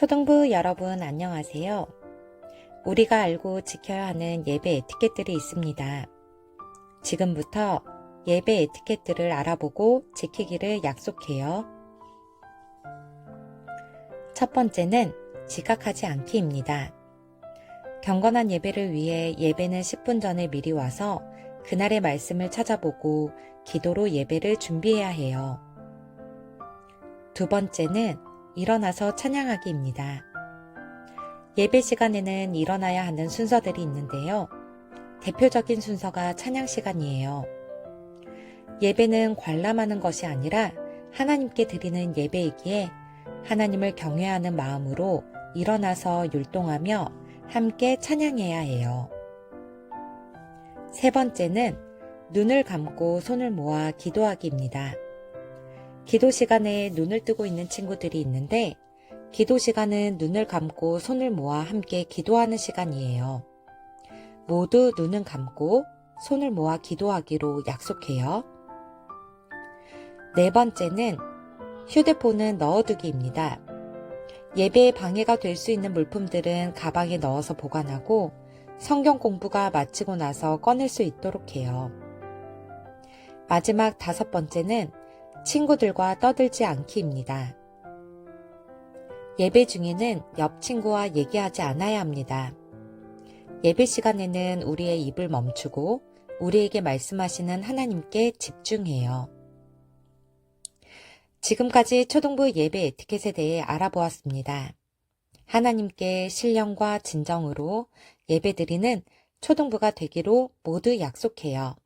초등부 여러분 안녕하세요. 우리가 알고 지켜야 하는 예배 에티켓들이 있습니다. 지금부터 예배 에티켓들을 알아보고 지키기를 약속해요. 첫 번째는 지각하지 않기입니다. 경건한 예배를 위해 예배는 10분 전에 미리 와서 그날의 말씀을 찾아보고 기도로 예배를 준비해야 해요. 두 번째는 일어나서 찬양하기입니다. 예배 시간에는 일어나야 하는 순서들이 있는데요. 대표적인 순서가 찬양 시간이에요. 예배는 관람하는 것이 아니라 하나님께 드리는 예배이기에 하나님을 경외하는 마음으로 일어나서 율동하며 함께 찬양해야 해요. 세 번째는 눈을 감고 손을 모아 기도하기입니다. 기도 시간에 눈을 뜨고 있는 친구들이 있는데 기도 시간은 눈을 감고 손을 모아 함께 기도하는 시간이에요. 모두 눈은 감고 손을 모아 기도하기로 약속해요. 네 번째는 휴대폰은 넣어두기입니다. 예배에 방해가 될 수 있는 물품들은 가방에 넣어서 보관하고 성경 공부가 마치고 나서 꺼낼 수 있도록 해요. 마지막 다섯 번째는 친구들과 떠들지 않기입니다. 예배 중에는 옆 친구와 얘기하지 않아야 합니다. 예배 시간에는 우리의 입을 멈추고 우리에게 말씀하시는 하나님께 집중해요. 지금까지 초등부 예배 에티켓에 대해 알아보았습니다. 하나님께 신령과 진정으로 예배드리는 초등부가 되기로 모두 약속해요.